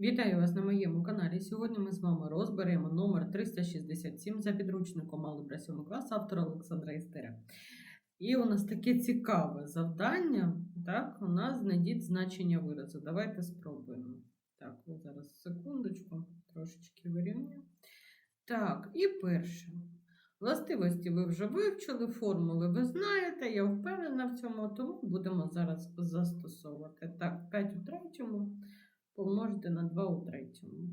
Вітаю вас на моєму каналі. Сьогодні ми з вами розберемо номер 367 за підручником Алgebra 7 клас автора Олександра Істера. І у нас таке цікаве завдання. Так, у нас знайдіть значення виразу. Давайте спробуємо. Так, ви зараз секундочку, трошечки вирівнюю. Так, і перше. Властивості ви вже вивчили, формули ви знаєте, я впевнена в цьому, тому будемо зараз застосовувати. Так, 5 у третьому помножити на 2 у третьому.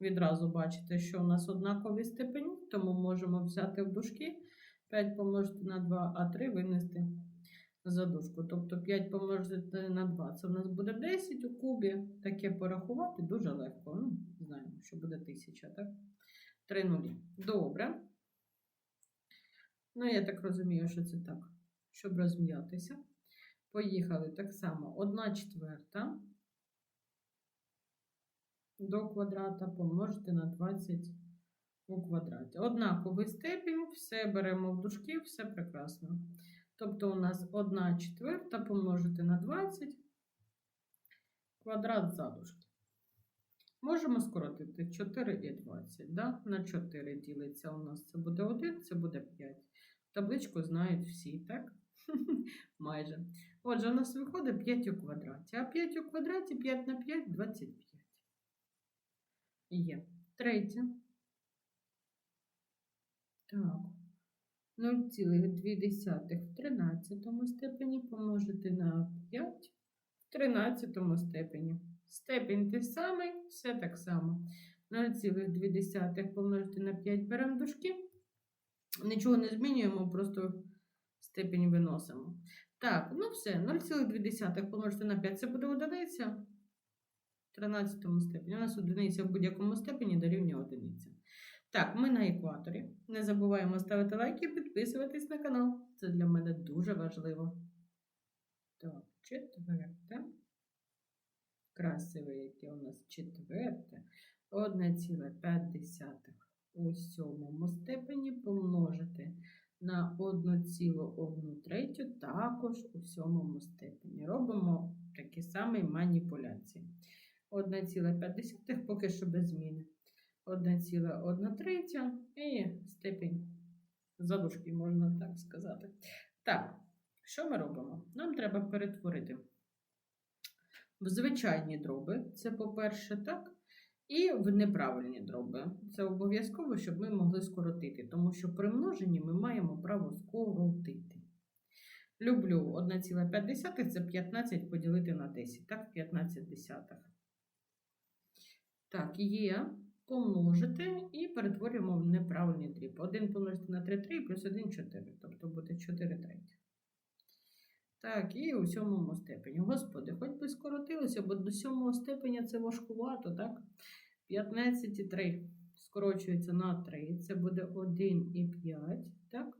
Відразу бачите, що у нас однакові степені, тому можемо взяти в дужки 5 помножити на 2, а 3 винести за дужку. Тобто 5 помножити на 2 це в нас буде 10 у кубі. Таке порахувати дуже легко. Ну, знаємо, що буде 1000, так? 3 нулі. Добре. Ну, я так розумію, що це так, щоб розм'ятися. Поїхали так само. 1 четверта до квадрата помножити на 20 у квадраті. Однаковий степінь, все беремо в дужки, все прекрасно. Тобто у нас 1 четверта помножити на 20 квадрат задушки. Можемо скоротити 4 і 20. Да? На 4 ділиться у нас це буде 1, це буде 5. Табличку знають всі, так? Майже. Отже, у нас виходить 5 у квадраті. А 5 у квадраті 5 на 5 25. Є. Третє. Так. 0,2 в 13 степені помножити на 5 в 13 степені. Степень той самий, все так само. 0,2 помножити на 5 беремо дужки. Нічого не змінюємо, просто степень виносимо. Так, ну все, 0,2 помножити на 5 це буде одиниця. 13 степені. У нас одиниця в будь-якому степені дорівнює одиниця. Так, ми на екваторі. Не забуваємо ставити лайки і підписуватись на канал. Це для мене дуже важливо. Так, четверте. Красиве, яке у нас четверте. 1,5 у сьомому степені помножити на 1,1 третю також у сьомому степені. Робимо такі самі маніпуляції. 1,5 поки що без зміни. 1,1 третя і степень задушки, можна так сказати. Так, що ми робимо? Нам треба перетворити в звичайні дроби, це по-перше, так. І в неправильні дроби. Це обов'язково, щоб ми могли скоротити, тому що при множенні ми маємо право скоротити. Люблю 1,5 це 15 поділити на 10, так, 15 десятих. Так, є помножити і перетворюємо в неправильний дріб. 1 помножити на 3 3 плюс 1 4, тобто буде 4 треті. Так, і у сьомому степені. Господи, хоч би скоротилося, бо до сьомого степеня це важкувато, так? 15 і 3 скорочується на 3, це буде 1 і 5, так?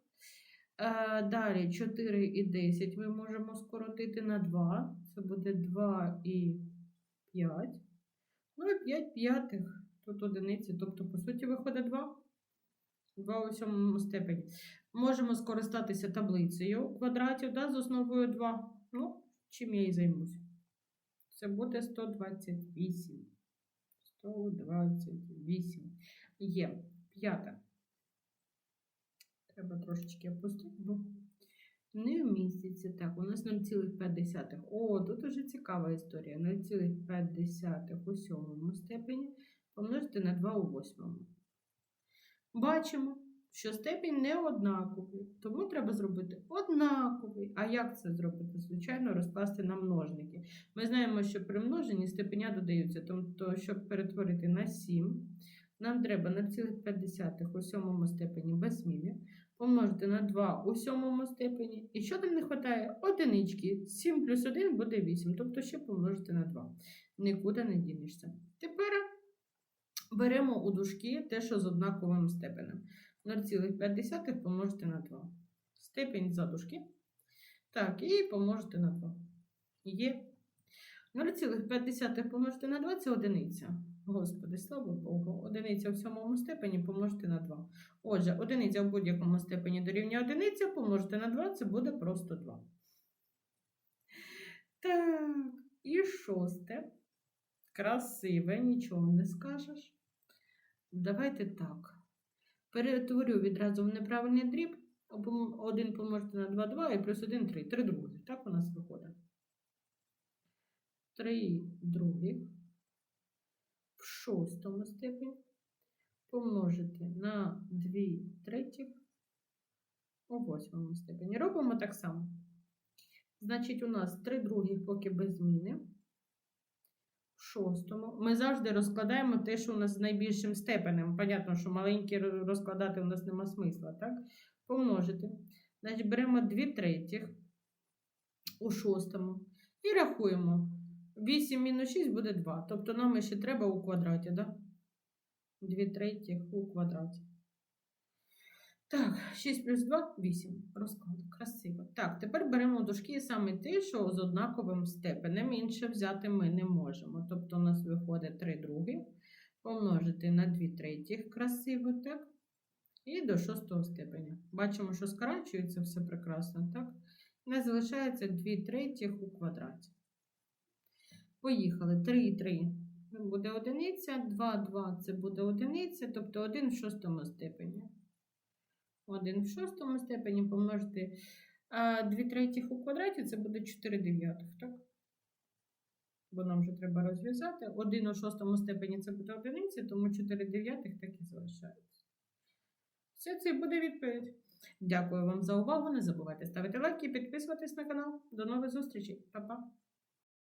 А, далі 4 і 10 ми можемо скоротити на 2, це буде 2 і 5. Ну і 5 п'ятих, тут одиниці, тобто, по суті, виходить 2. 2 у сьомому степені. Можемо скористатися таблицею квадратів да, з основою 2. Ну, чим я і займуся. Це буде 128. 128. Є. П'ята. Треба трошечки опустити, бо не вміститься. Так, у нас 0,5. О, тут уже цікава історія. 0,5 у сьомому степені помножити на 2 у восьмому. Бачимо, що степінь не однаковий, тому треба зробити однаковий. А як це зробити? Звичайно, розкласти на множники. Ми знаємо, що при множенні степеня додаються, тобто, щоб перетворити на 7, нам треба 0,5 у сьомому степені без зміни, помножити на 2 у сьомому степені. І що нам не вистачає? Одинички. 7 плюс 1 буде 8, тобто ще помножити на 2. Нікуди не дінешся. Тепер беремо у дужки те, що з однаковим степенем. 0,5 помножити на 2. Степень задушки. Так, і помножити на 2. Є. 0,5 помножити на 2 це одиниця. Господи, слава Богу. Одиниця в сьомому степені помножити на 2. Отже, одиниця в будь-якому степені дорівнює одиниця, помножити на 2 це буде просто 2. Так, і шосте. Красиве, нічого не скажеш. Давайте так. Перетворю відразу в неправильний дріб. Обом- Один помножити на 2, 2 і плюс 1, 3. 3 других. Так у нас виходить. 3 других в шостому степені помножити на 2 третіх у восьмому степені. Робимо так само. Значить, у нас 3 других поки без зміни. В шостому. Ми завжди розкладаємо те, що у нас з найбільшим степенем. Понятно, що маленькі розкладати у нас нема смисла, так? Помножити. Значить, беремо 2 третіх у шостому і рахуємо. 8 мінус 6 буде 2. Тобто нам ще треба у квадраті, да? 2 третіх у квадраті. Так, 6 плюс 2 8. Розклад. Красиво. Так, тепер беремо дужки саме те, що з однаковим степенем. Інше взяти ми не можемо. Тобто у нас виходить 3 другі. Помножити на 2 третіх. Красиво, так? І до шостого степеня. Бачимо, що скорачується все прекрасно, так? У нас залишається 2 третіх у квадраті. Поїхали. 3 3 буде одиниця, 2, 2 це буде одиниця, тобто 1 в шостому степені. 1 в шостому степені помножити а 2 третіх у квадраті, це буде 4 дев'ятих, так? Бо нам вже треба розв'язати. 1 у шостому степені це буде одиниця, тому 4 дев'ятих так і залишається. Все, це буде відповідь. Дякую вам за увагу. Не забувайте ставити лайки, підписуватись на канал. До нових зустрічей. Па-па.